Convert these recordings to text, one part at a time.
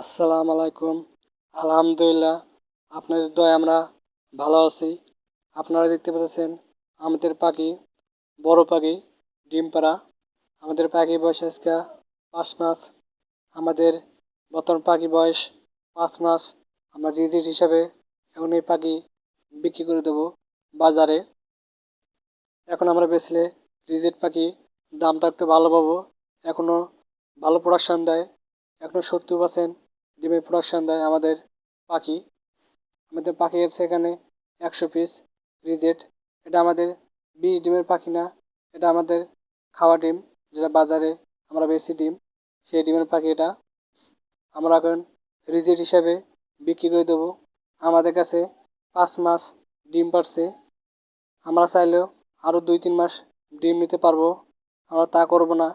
আসসালামু আলাইকুম। আলহামদুলিল্লাহ, আপনাদের দয় আমরা ভালো আছি। আপনারা দেখতে পাচ্ছেন আমাদের পাখি, বড় পাখি, ডিম পাড়া। আমাদের পাখি বয়স আজকে পাঁচ মাস। আমাদের বর্তমান পাখি বয়স পাঁচ মাস। আমরা রিজিট হিসাবে এখন এই পাখি বিক্রি করে দেবো বাজারে। এখন আমরা বেচলে রিজিট পাখি দামটা একটু ভালো পাবো। এখনও ভালো প্রোডাকশান দেয়। এখনও সত্তর পার্সেন্ট ডিমের প্রোডাকশান দেয় আমাদের পাখি। আমাদের পাখি আছে এখানে একশো পিস রিজেট। এটা আমাদের বিশ ডিমের পাখি না, এটা আমাদের খাওয়া ডিম, যেটা বাজারে আমরা বেশি ডিম, সেই ডিমের পাখি এটা। আমরা এখন রিজেট হিসাবে বিক্রি করে দেবো। আমাদের কাছে পাঁচ মাস ডিম পারছে। আমরা চাইলেও আরও দুই তিন মাস ডিম নিতে পারব। আমরা তা করব না।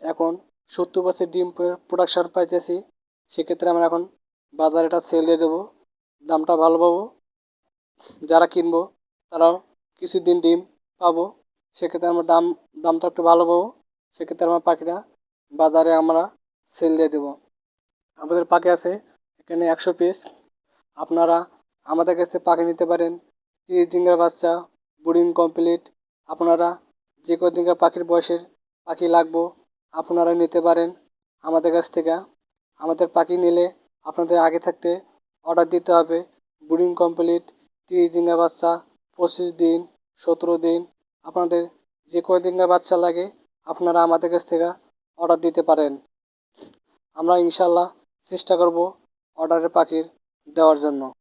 এখন সত্তর পার্সেন্ট ডিম প্রোডাকশান পাইতেছি। সেক্ষেত্রে আমরা এখন বাজারে এটা সেল দিয়ে দেবো, দামটা ভালো পাবো। যারা কিনবো, তারাও কিছুদিন ডিম পাবো। সেক্ষেত্রে আমরা দাম, দামটা একটু ভালো পাবো। সেক্ষেত্রে আমার পাখিটা বাজারে আমরা সেল দিয়ে দেবো। আমাদের পাখি আছে, এখানে একশো পিস আপনারা আমাদের কাছে পাখি নিতে পারেন। তিরিশ দিনের বাচ্চা ব্রিডিং কমপ্লিট আপনারা যে কদিনকার পাখির বয়সের পাখি লাগবো, আপনারা নিতে পারেন আমাদের কাছ থেকে। আমাদের পাখি নিলে আপনাদের আগে থাকতে অর্ডার দিতে হবে। ব্রিডিং কমপ্লিট তিরিশ দিনের বাচ্চা, পঁচিশ দিন, সতেরো দিন, আপনাদের যে কদিনের বাচ্চা লাগে আপনারা আমাদের কাছ থেকে অর্ডার দিতে পারেন। আমরা ইনশাল্লাহ চেষ্টা করব অর্ডারের পাখির দেওয়ার জন্য।